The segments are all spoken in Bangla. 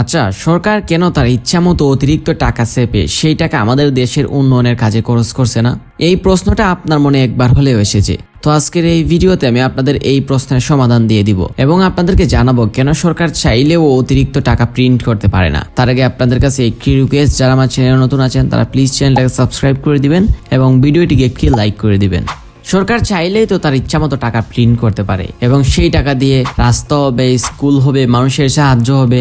আচ্ছা সরকার কেন তার ইচ্ছা মতো অতিরিক্ত টাকা চেপে সেই টাকা আমাদের দেশের উন্নয়নের কাজে খরচ করছে না? এই প্রশ্নটা আপনার মনে একবার হলেও এসেছে। তো আজকের এই ভিডিওতে আমি আপনাদের এই প্রশ্নের সমাধান দিয়ে দিব এবং আপনাদেরকে জানাব, কেন সরকার চাইলেও অতিরিক্ত টাকা প্রিন্ট করতে পারে না? তার আগে আপনাদের কাছে একটি রিকোয়েস্ট যারা আমার চ্যানেলে নতুন আছেন, তারা প্লিজ চ্যানেলটাকে সাবস্ক্রাইব করে দিবেন এবং ভিডিওটিকে একটি লাইক করে দিবেন। সরকার চাইলেই তো তার ইচ্ছা মতো টাকা প্রিন্ট করতে পারে এবং সেই টাকা দিয়ে রাস্তা হবে স্কুল হবে, মানুষের সাহায্য হবে।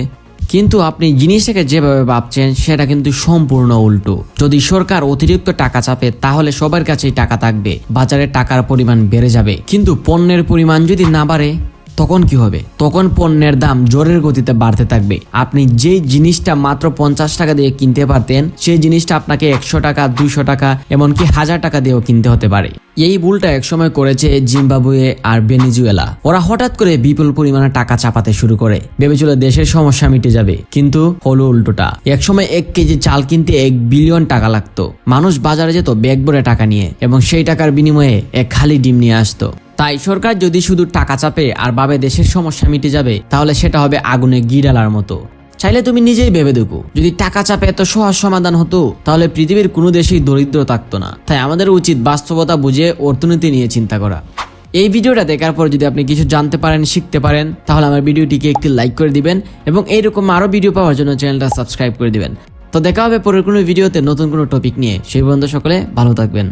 কিন্তু আপনি জিনিসটাকে যেভাবে ভাবছেন, সেটা কিন্তু সম্পূর্ণ উল্টো। যদি সরকার অতিরিক্ত টাকা চাপে, তাহলে সবার কাছেই টাকা থাকবে। বাজারে টাকার পরিমাণ বেড়ে যাবে। কিন্তু পণ্যের পরিমাণ যদি না বাড়ে তখন কি হবে? তখন পণ্যের দাম জোরের গতিতে বাড়তে থাকবে। আপনি যে জিনিসটা মাত্র পঞ্চাশ টাকা দিয়ে কিনতে পারতেন, সেই জিনিসটা আপনাকে একশো টাকা, দুইশো টাকা, এমনকি হাজার টাকা দিয়েও কিনতে হতে পারে। এই ভুলটা একসময় করেছে জিম্বাবুয়ে আর ভেনিজুয়েলা। ওরা হঠাৎ করে বিপুল পরিমাণে টাকা চাপাতে শুরু করে। ভেবেছিল দেশের সমস্যা মিটে যাবে, কিন্তু হলো উল্টোটা। একসময় এক কেজি চাল কিনতে এক বিলিয়ন টাকা লাগতো। মানুষ বাজারে যেত ব্যাগ ভরে টাকা নিয়ে, এবং সেই টাকার বিনিময়ে এক খালি ডিম নিয়ে আসতো। তাই সরকার যদি শুধু টাকা চাপে আর ভাবে দেশের সমস্যা মিটে যাবে, তাহলে সেটা হবে আগুনে গিরালার মতো। চাইলে তুমি নিজেই ভেবে দেখো, যদি টাকা চাপে এত সহজ সমাধান হতো, তাহলে পৃথিবীর কোনো দেশেই দরিদ্র থাকতো না। তাই আমাদের উচিত বাস্তবতা বুঝে অর্থনীতি নিয়ে চিন্তা করা। এই ভিডিওটা দেখার পর যদি আপনি কিছু জানতে পারেন, শিখতে পারেন, তাহলে আমার ভিডিওটিকে একটি লাইক করে দিবেন এবং এইরকম আরও ভিডিও পাওয়ার জন্য চ্যানেলটা সাবস্ক্রাইব করে দিবেন। তো দেখা হবে পরের কোনো ভিডিওতে নতুন কোনো টপিক নিয়ে। সেই পর্যন্ত সকলে ভালো থাকবেন।